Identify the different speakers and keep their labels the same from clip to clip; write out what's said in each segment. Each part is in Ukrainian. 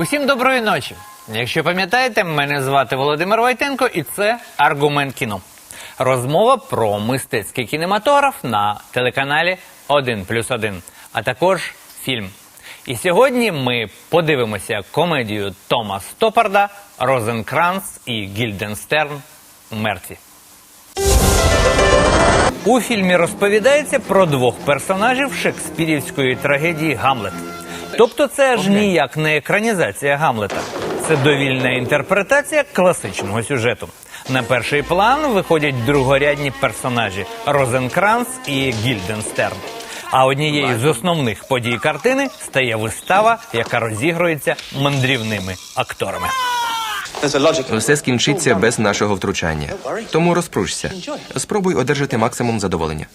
Speaker 1: Усім доброї ночі. Якщо пам'ятаєте, мене звати Володимир Войтенко, і це аргумент кіно. Розмова про мистецький кінематограф на телеканалі 1 плюс 1, а також фільм. І сьогодні ми подивимося комедію Тома Стопарда Розенкранц і Гільденстерн Мертві. У фільмі розповідається про двох персонажів шекспірівської трагедії Гамлет. Тобто, це ж ніяк не екранізація Гамлета, це довільна інтерпретація класичного сюжету. На перший план виходять другорядні персонажі Розенкранц і Гільденстерн. А однією з основних подій картини стає вистава, яка розігрується мандрівними акторами.
Speaker 2: Все скінчиться без нашого втручання. Тому розпружся. Спробуй одержати максимум задоволення.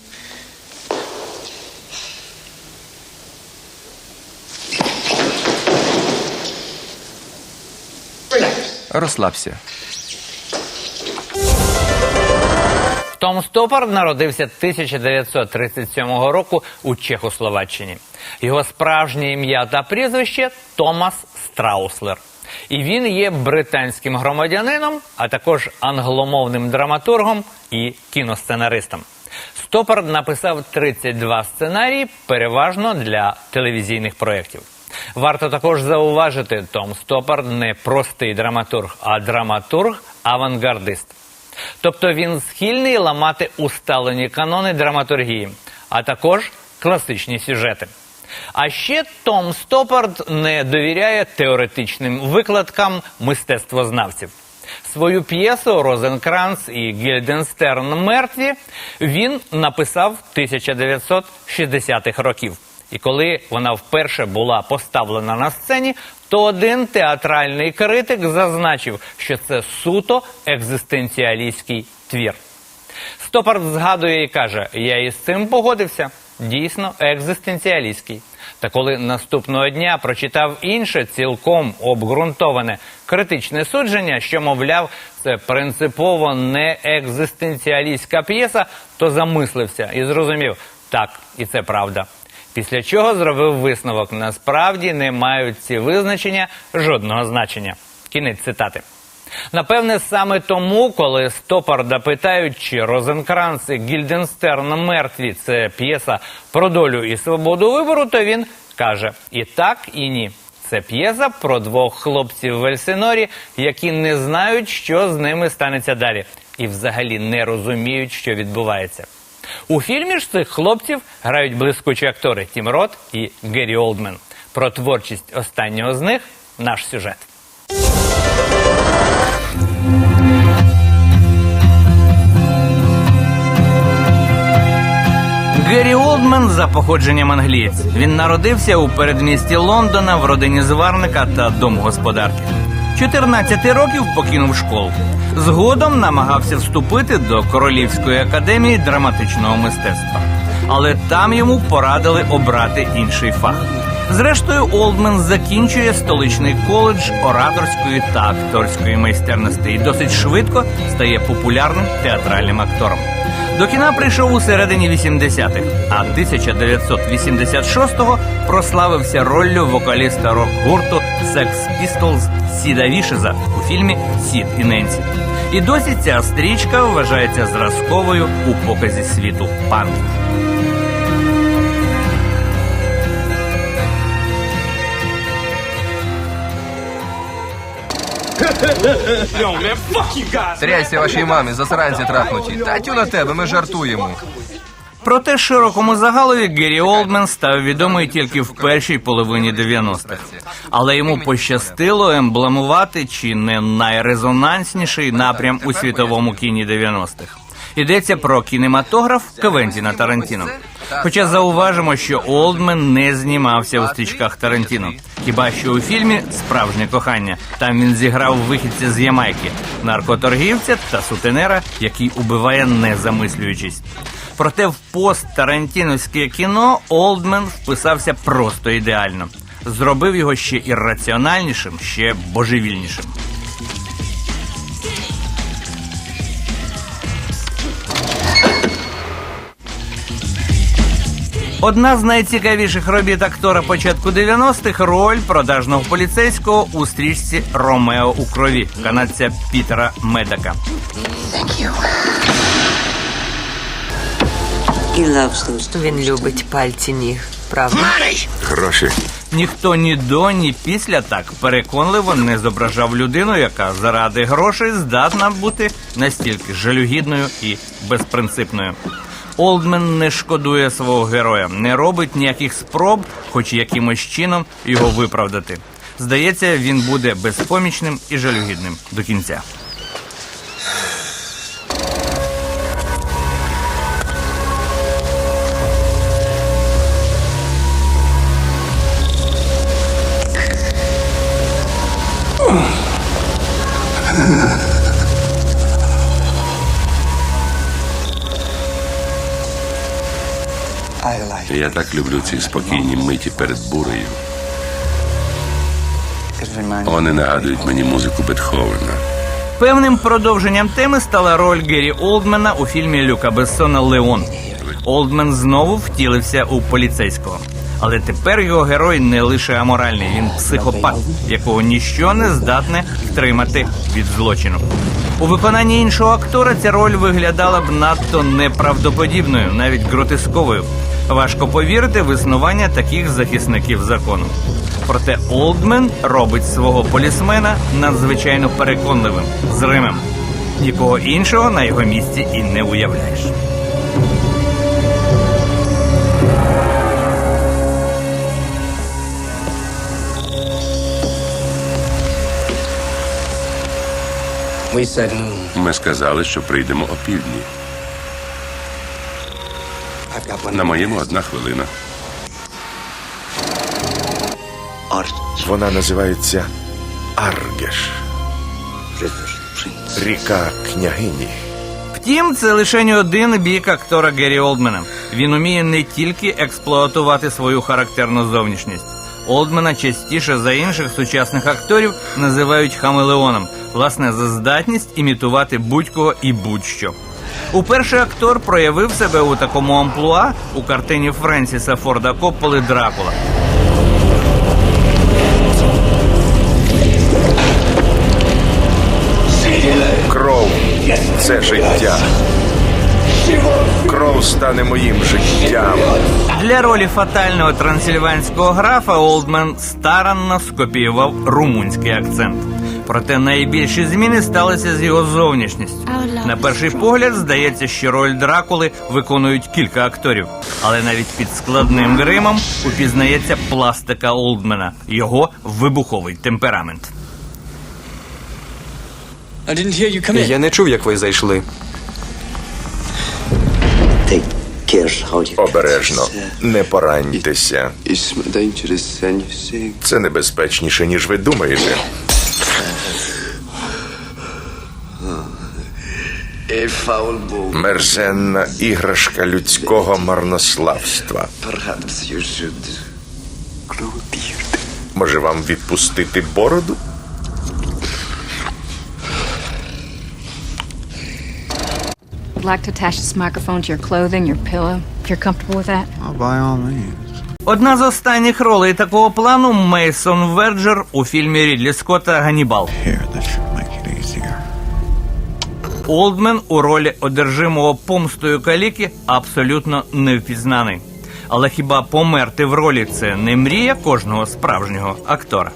Speaker 2: Розслабся.
Speaker 1: Том Стопард народився 1937 року у Чехословаччині. Його справжнє ім'я та прізвище Томас Страуслер. І він є британським громадянином, а також англомовним драматургом і кіносценаристом. Стопард написав 32 сценарії, переважно для телевізійних проєктів. Варто також зауважити, Том Стопард не простий драматург, а драматург-авангардист. Тобто він схильний ламати усталені канони драматургії, а також класичні сюжети. А ще Том Стопард не довіряє теоретичним викладкам мистецтвознавців. Свою п'єсу Розенкранц і Гільденстерн мертві він написав 1960-х років. І коли вона вперше була поставлена на сцені, то один театральний критик зазначив, що це суто екзистенціалістський твір. Стопард згадує і каже: я із цим погодився. Дійсно, екзистенціалістський. Та коли наступного дня прочитав інше цілком обґрунтоване критичне судження, що, мовляв, це принципово не екзистенціалістська п'єса, то замислився і зрозумів, так, і це правда. Після чого зробив висновок: насправді не мають ці визначення жодного значення. Кінець цитати. Напевне, саме тому, коли Стопарда питають, чи Розенкранц і Гільденстерн мертві це п'єса про долю і свободу вибору, то він каже і так, і ні. Це п'єса про двох хлопців в Ельсинорі, які не знають, що з ними станеться далі, і взагалі не розуміють, що відбувається. У фільмі ж цих хлопців грають блискучі актори Тім Рот і Геррі Олдмен. Про творчість останнього з них наш сюжет. Геррі Олдмен за походженням англієць. Він народився у передмісті Лондона в родині зварника та домогосподарки. 14 років покинув школу. Згодом намагався вступити до Королівської академії драматичного мистецтва. Але там йому порадили обрати інший фах. Зрештою, Олдмен закінчує столичний коледж ораторської та акторської майстерності і досить швидко стає популярним театральним актором. До кіна прийшов у середині 80-х, а 1986-го прославився роллю вокаліста рок-гурту Sex Pistols Сіда Вішеза у фільмі Сід і Ненсі. І досі ця стрічка вважається зразковою у показі світу панків.
Speaker 2: Тряйся вашій мамі, засранці трахнуті. Татю на тебе, ми жартуємо.
Speaker 1: Проте широкому загалові Геррі Олдмен став відомий тільки в першій половині 90-х. Але йому пощастило емблемувати чи не найрезонансніший напрям у світовому кіні 90-х. Йдеться про кінематограф Квентіна Тарантіно. Хоча зауважимо, що Олдмен не знімався у стрічках Тарантіно. Хіба що у фільмі Справжнє кохання там він зіграв вихідця з Ямайки, наркоторгівця та сутенера, який убиває не замислюючись. Проте в пост Тарантіновське кіно Олдмен вписався просто ідеально. Зробив його ще ірраціональнішим, ще божевільнішим. Одна з найцікавіших робіт актора початку 90-х – роль продажного поліцейського у стрічці Ромео у крові канадця Пітера Медака.
Speaker 3: Він любить пальці ніг, правда?
Speaker 4: Гроші.
Speaker 1: Ніхто ні до, ні після так переконливо не зображав людину, яка заради грошей здатна бути настільки жалюгідною і безпринципною. Олдмен не шкодує свого героя, не робить ніяких спроб, хоч якимось чином його виправдати. Здається, він буде безпомічним і жалюгідним до кінця.
Speaker 4: Я так люблю ці спокійні миті перед бурею. Вони нагадують мені музику Бетховена.
Speaker 1: Певним продовженням теми стала роль Гері Олдмена у фільмі Люка Бессона Леон. Олдмен знову втілився у поліцейського. Але тепер його герой не лише аморальний, він психопат, якого ніщо не здатне втримати від злочину. У виконанні іншого актора ця роль виглядала б надто неправдоподібною, навіть гротесковою. Важко повірити в існування таких захисників закону. Проте Олдмен робить свого полісмена надзвичайно переконливим, зримим. Нікого іншого на його місці і не уявляєш.
Speaker 4: Ми сказали, що прийдемо о На моєму одна хвилина.
Speaker 5: Вона називається Аргеш, ріка княгині.
Speaker 1: Втім, це лише один бік актора Гері Олдмена. Він уміє не тільки експлуатувати свою характерну зовнішність. Олдмена частіше за інших сучасних акторів називають хамелеоном, власне, за здатність імітувати будь-кого і будь-що. Уперше актор проявив себе у такому амплуа у картині Френсіса Форда Копполи Дракула.
Speaker 5: Кров це життя. Кров стане моїм життям.
Speaker 1: Для ролі фатального трансильванського графа Олдмен старанно скопіював румунський акцент. Проте найбільші зміни сталися з його зовнішністю. На перший погляд здається, що роль Дракули виконують кілька акторів, але навіть під складним гримом упізнається пластика Олдмена, його вибуховий темперамент.
Speaker 6: I didn't hear you come in.
Speaker 2: Я не чув, як ви зайшли.
Speaker 5: Обережно, не пораньтеся. Це небезпечніше, ніж ви думаєте. Мерзенна іграшка людського марнославства. Може вам відпустити бороду?
Speaker 7: Like to attach this microphone to your clothing, your pillow, if you're comfortable with that.
Speaker 8: by all means.
Speaker 1: Одна з останніх ролей такого плану Мейсон Верджер у фільмі Рідлі Скотта Ганібал.
Speaker 8: Here,
Speaker 1: Олдмен у ролі одержимого помстою каліки абсолютно невпізнаний. Але хіба померти в ролі це не мрія кожного справжнього актора?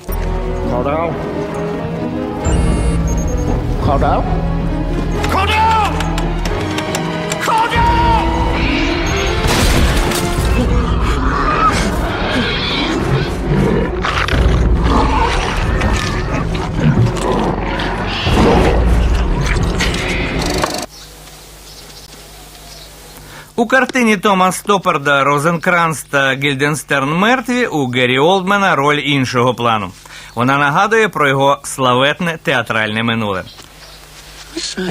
Speaker 1: У картині Тома Стопарда Розенкранц та Гільденстерн мертві у Гері Олдмена роль іншого плану. Вона нагадує про його славетне театральне минуле.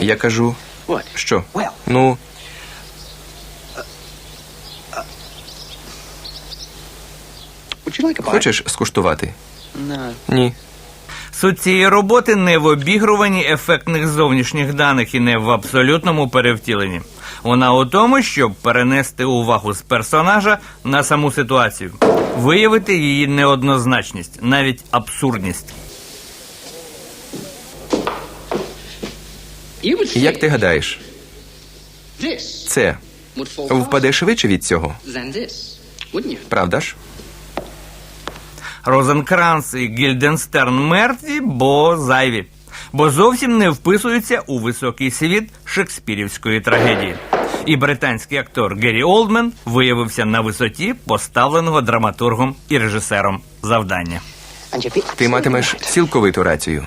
Speaker 2: Я кажу, що? Ну, хочеш скуштувати? Ні.
Speaker 1: Суть цієї роботи не в обігруванні ефектних зовнішніх даних і не в абсолютному перевтіленні. Вона у тому, щоб перенести увагу з персонажа на саму ситуацію, виявити її неоднозначність, навіть абсурдність.
Speaker 2: Як ти гадаєш, це впаде швидше від цього? Правда ж?
Speaker 1: Розенкранц і Гільденстерн мертві, бо зайві, бо зовсім не вписуються у високий світ шекспірівської трагедії. І британський актор Геррі Олдмен виявився на висоті поставленого драматургом і режисером завдання.
Speaker 2: Ти матимеш цілковиту рацію.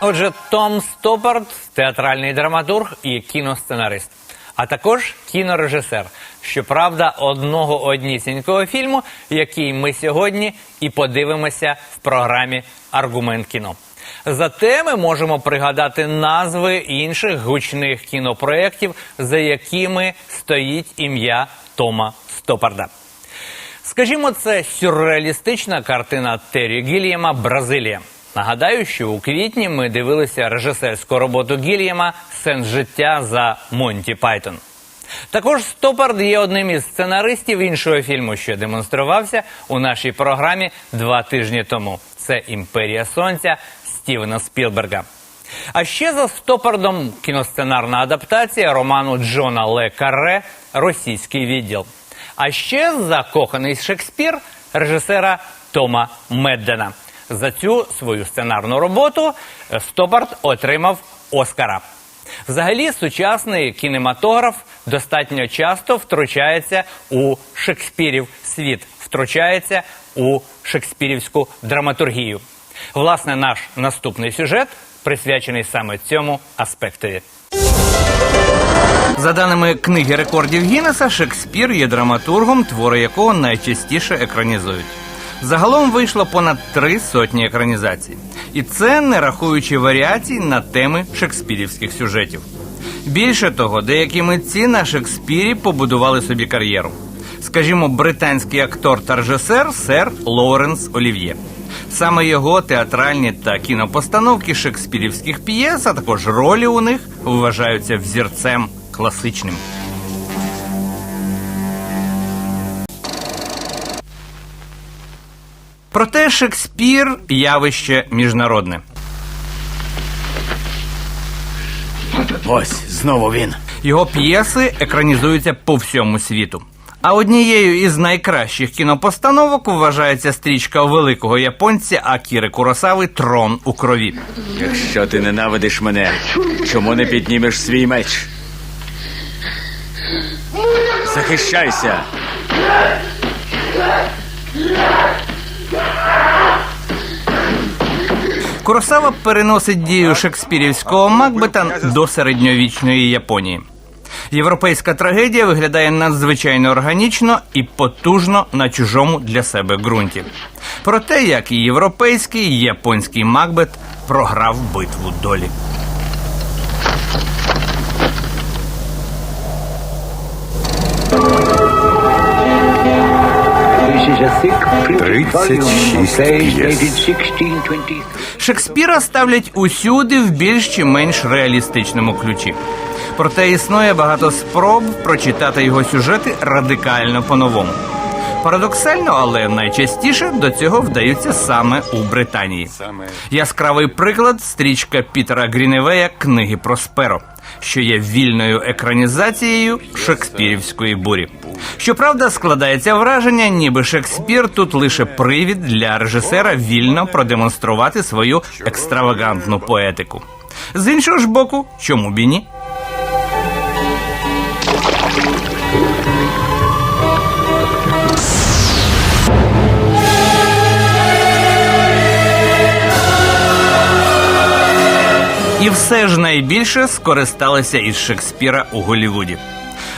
Speaker 1: Отже, Том Стопард театральний драматург і кіносценарист, а також кінорежисер. Щоправда, одного однісінького фільму, який ми сьогодні і подивимося в програмі Аргумент кіно. Зате ми можемо пригадати назви інших гучних кінопроєктів, за якими стоїть ім'я Тома Стопарда. Скажімо, це сюрреалістична картина Террі Гільяма Бразилія. Нагадаю, що у квітні ми дивилися режисерську роботу Гільяма Сенс життя за Монті Пайтон. Також Стопард є одним із сценаристів іншого фільму, що демонструвався у нашій програмі два тижні тому. Це Імперія Сонця Стівена Спілберга. А ще за Стопардом кіносценарна адаптація роману Джона Ле Карре Російський відділ. А ще закоханий Шекспір режисера Тома Меддена. За цю свою сценарну роботу Стопард отримав Оскара. Взагалі, сучасний кінематограф достатньо часто втручається у Шекспірів світ, втручається у шекспірівську драматургію. Власне, наш наступний сюжет присвячений саме цьому аспектові. За даними книги рекордів Гіннеса, Шекспір є драматургом, твори якого найчастіше екранізують. Загалом вийшло понад три сотні екранізацій, і це не рахуючи варіацій на теми шекспірівських сюжетів. Більше того, деякі митці на Шекспірі побудували собі кар'єру. Скажімо, британський актор та режисер сер Лоуренс Олів'є. Саме його театральні та кінопостановки шекспірівських п'єс, а також ролі у них вважаються взірцем класичним. Проте Шекспір явище міжнародне.
Speaker 6: Ось, знову він.
Speaker 1: Його п'єси екранізуються по всьому світу. А однією із найкращих кінопостановок вважається стрічка великого японця Акіри Куросави Трон у крові.
Speaker 6: Якщо ти ненавидиш мене, чому не піднімеш свій меч? Захищайся!
Speaker 1: Куросава переносить дію шекспірівського Макбета до середньовічної Японії. Європейська трагедія виглядає надзвичайно органічно і потужно на чужому для себе ґрунті. Проте, як і європейський, і японський Макбет програв битву долі. Шекспіра ставлять усюди в більш чи менш реалістичному ключі. Проте існує багато спроб прочитати його сюжети радикально по-новому. Парадоксально, але найчастіше до цього вдаються саме у Британії. Яскравий приклад стрічка Пітера Гріневея книги про Сперо, що є вільною екранізацією шекспірівської бурі. Щоправда, складається враження, ніби Шекспір тут лише привід для режисера вільно продемонструвати свою екстравагантну поетику. З іншого ж боку, чому б і ні? Все ж найбільше скористалися із Шекспіра у Голлівуді.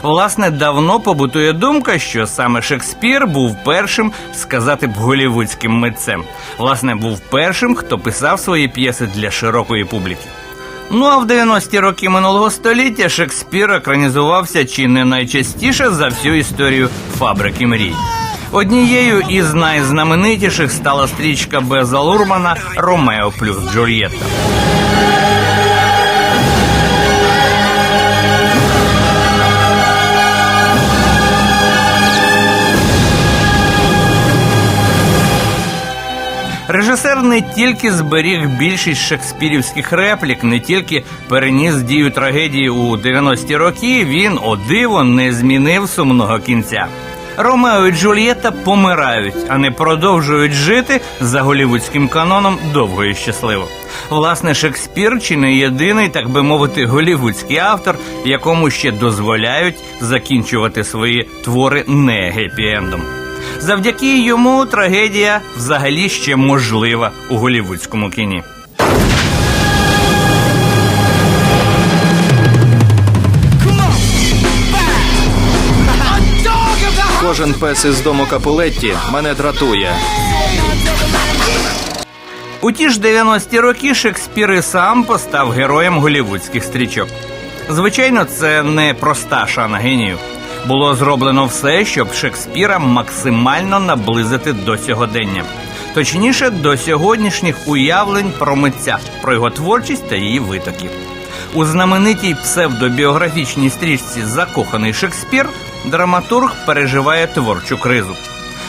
Speaker 1: Власне, давно побутує думка, що саме Шекспір був першим сказати б голівудським митцем. Власне, був першим, хто писав свої п'єси для широкої публіки. Ну а в 90-ті роки минулого століття Шекспір екранізувався чи не найчастіше за всю історію фабрики мрій. Однією із найзнаменитіших стала стрічка Беза Лурмана Ромео плюс Джульєтта. Режисер не тільки зберіг більшість шекспірівських реплік, не тільки переніс дію трагедії у 90-ті роки, він о диво не змінив сумного кінця. Ромео і Джульєта помирають, а не продовжують жити за голівудським каноном довго і щасливо. Власне, Шекспір чи не єдиний, так би мовити, голівудський автор, якому ще дозволяють закінчувати свої твори не гепі-ендом. Завдяки йому трагедія взагалі ще можлива у голівудському кіні.
Speaker 9: Кожен пес із дому Капулетті мене дратує.
Speaker 1: У ті ж 90-ті роки Шекспір і сам постав героєм голівудських стрічок. Звичайно, це не проста шана генію. Було зроблено все, щоб Шекспіра максимально наблизити до сьогодення. Точніше, до сьогоднішніх уявлень про митця, про його творчість та її витоки. У знаменитій псевдобіографічній стрічці Закоханий Шекспір драматург переживає творчу кризу.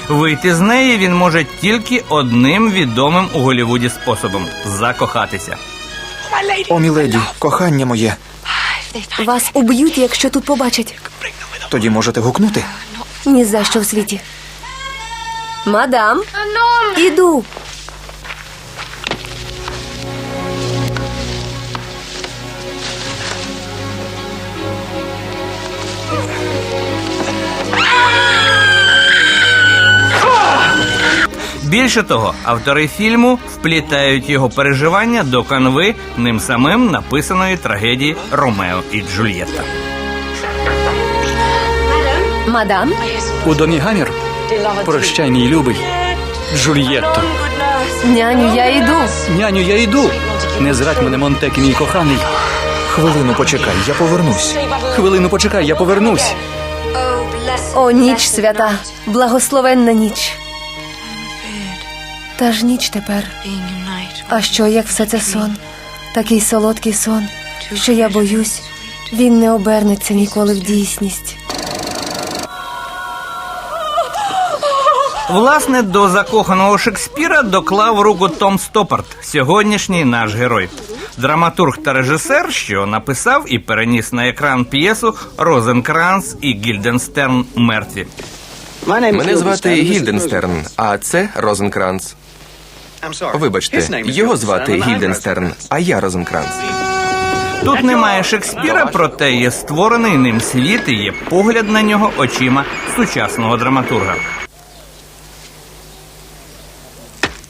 Speaker 1: Вийти з неї він може тільки одним відомим у Голівуді способом закохатися.
Speaker 9: О, міледі, кохання моє.
Speaker 10: Вас уб'ють, якщо тут побачать.
Speaker 9: Тоді можете гукнути.
Speaker 10: Ні за що в світі. Мадам, іду.
Speaker 1: Більше того, автори фільму вплітають його переживання до канви ним самим написаної трагедії Ромео і Джульєтта.
Speaker 10: Мадам,
Speaker 9: У домі гамір. Прощай, мій любий. Джульєтто.
Speaker 10: няню, я йду.
Speaker 9: Няню, я йду. Не зрадь мене, Монтекі, мій коханий. Хвилину почекай, я повернусь. Хвилину почекай, я повернусь.
Speaker 10: О, ніч свята, благословенна ніч. Та ж ніч тепер. А що, як все це сон? Такий солодкий сон, що я боюсь, він не обернеться ніколи в дійсність.
Speaker 1: Власне, до закоханого Шекспіра доклав руку Том Стопарт, сьогоднішній наш герой. Драматург та режисер, що написав і переніс на екран п'єсу Розенкранц і Гільденстерн мертві.
Speaker 2: Мене звати Гільденстерн, а це Розенкранц. Вибачте, його звати Гільденстерн, а я Розенкранц.
Speaker 1: Тут немає Шекспіра, проте є створений ним світ і є погляд на нього очима сучасного драматурга.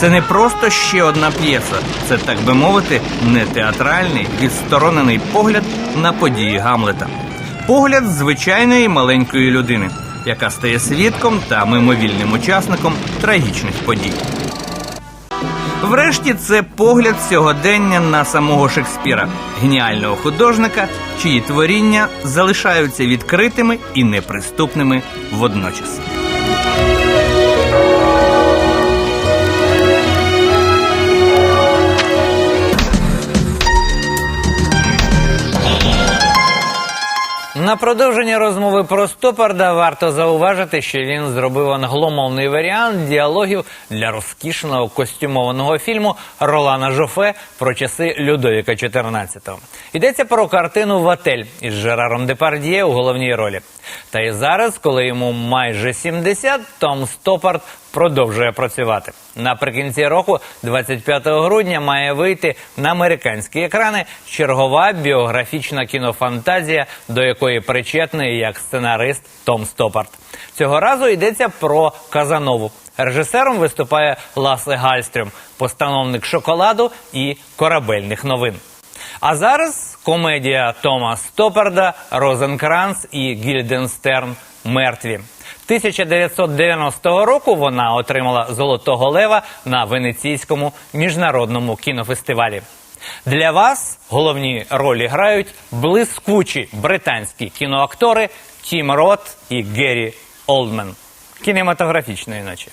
Speaker 1: Це не просто ще одна п'єса, це так би мовити, не театральний відсторонений погляд на події Гамлета. Погляд звичайної маленької людини, яка стає свідком та мимовільним учасником трагічних подій. Врешті це погляд сьогодення на самого Шекспіра, геніального художника, чиї творіння залишаються відкритими і неприступними водночас. На продовження розмови про Стопарда варто зауважити, що він зробив англомовний варіант діалогів для розкішного костюмованого фільму Ролана Жофе про часи Людовіка XIV. Йдеться про картину «Ватель» із Жераром Депард'є у головній ролі. Та і зараз, коли йому майже 70, Том Стопард продовжує працювати. Наприкінці року, 25 грудня, має вийти на американські екрани чергова біографічна кінофантазія, до якої причетний як сценарист Том Стопард. Цього разу йдеться про Казанову. Режисером виступає Ласе Гальстрюм, постановник шоколаду і корабельних новин. А зараз комедія Тома Стопарда Розенкранц і Гільденстерн мертві. 1990 року вона отримала Золотого Лева на Венеційському міжнародному кінофестивалі. Для вас головні ролі грають блискучі британські кіноактори Тім Рот і Геррі Олдмен. Кінематографічної іначе.